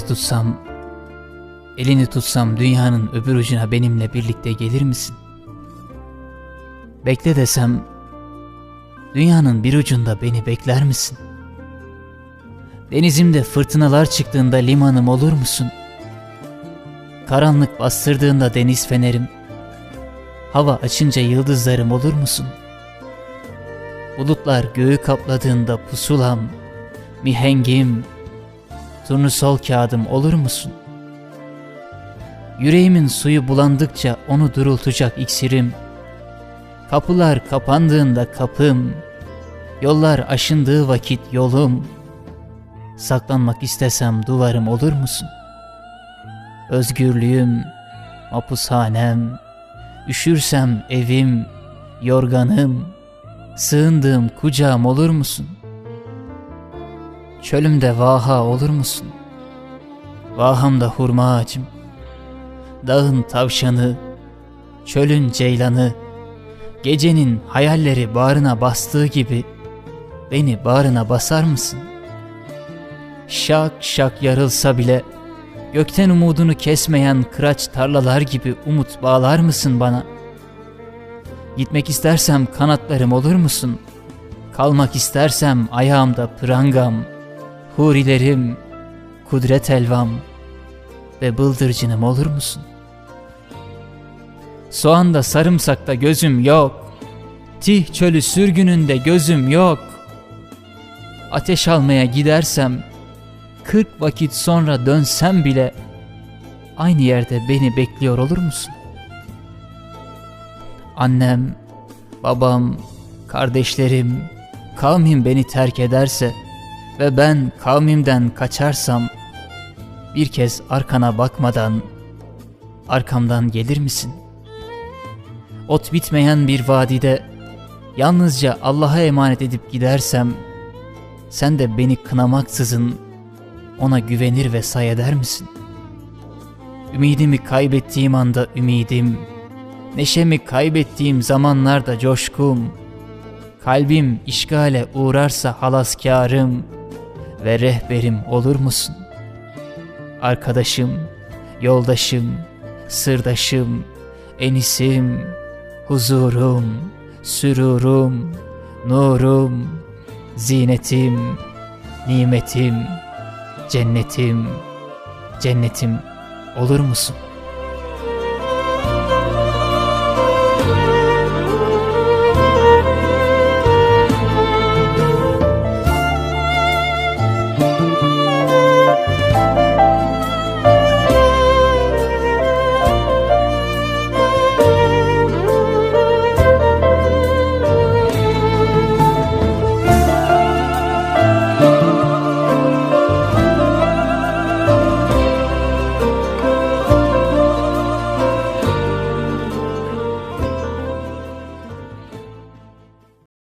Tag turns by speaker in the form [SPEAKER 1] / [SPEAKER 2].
[SPEAKER 1] tutsam, elini tutsam dünyanın öbür ucuna benimle birlikte gelir misin? Bekle desem, dünyanın bir ucunda beni bekler misin? Denizimde fırtınalar çıktığında limanım olur musun? Karanlık bastırdığında deniz fenerim, hava açınca yıldızlarım olur musun? Bulutlar göğü kapladığında pusulam, mihengim, turnusol kağıdım olur musun? Yüreğimin suyu bulandıkça onu durultacak iksirim, kapılar kapandığında kapım, yollar aşındığı vakit yolum, saklanmak istesem duvarım olur musun? Özgürlüğüm, mapushanem, üşürsem evim, yorganım, sığındığım kucağım olur musun? Çölümde vaha olur musun? Vahamda hurma ağacım, dağın tavşanı, çölün ceylanı, gecenin hayalleri bağrına bastığı gibi beni bağrına basar mısın? Şak şak yarılsa bile gökten umudunu kesmeyen kıraç tarlalar gibi umut bağlar mısın bana? Gitmek istersem kanatlarım olur musun? Kalmak istersem ayağımda prangam, hurilerim, kudret elvam ve bıldırcınım olur musun? Soğanda sarımsakta gözüm yok. Tih çölü sürgününde gözüm yok. Ateş almaya gidersem, kırk vakit sonra dönsem bile aynı yerde beni bekliyor olur musun? Annem, babam, kardeşlerim, kavmim beni terk ederse ve ben kavmimden kaçarsam bir kez arkana bakmadan arkamdan gelir misin? Ot bitmeyen bir vadide yalnızca Allah'a emanet edip gidersem sen de beni kınamaksızın ona güvenir ve say eder misin? Ümidimi kaybettiğim anda ümidim, neşemi kaybettiğim zamanlarda coşkum, kalbim işgale uğrarsa halaskarım ve rehberim olur musun? Arkadaşım, yoldaşım, sırdaşım, enisim, huzurum, sürurum, nurum, zinetim, nimetim, cennetim, cennetim olur musun?''